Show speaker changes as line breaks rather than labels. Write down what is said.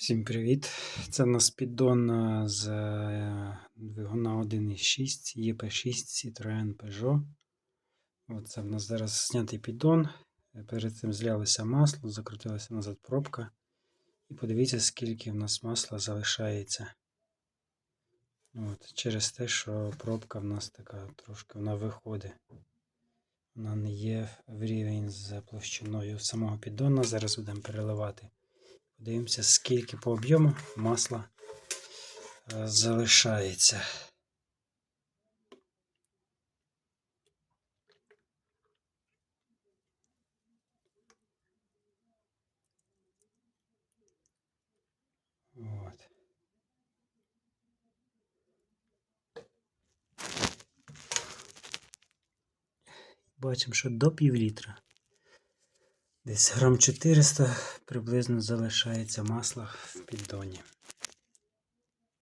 Всім привіт! Це в нас піддон е, з е, двигуна 1.6 ЄП6 Citroën Peugeot. От Це в нас зараз знятий піддон. Перед цим злялося масло, закрутилася назад пробка. І подивіться, скільки в нас масла залишається. От, Через те, що пробка в нас така трошки вона виходить. Вона не є в рівень з площиною самого піддона. Зараз будемо переливати. Подивимося, скільки по об'єму масла е, залишається. Бачимо, що до пів літра. Десь грам 400 приблизно залишається масла в піддоні.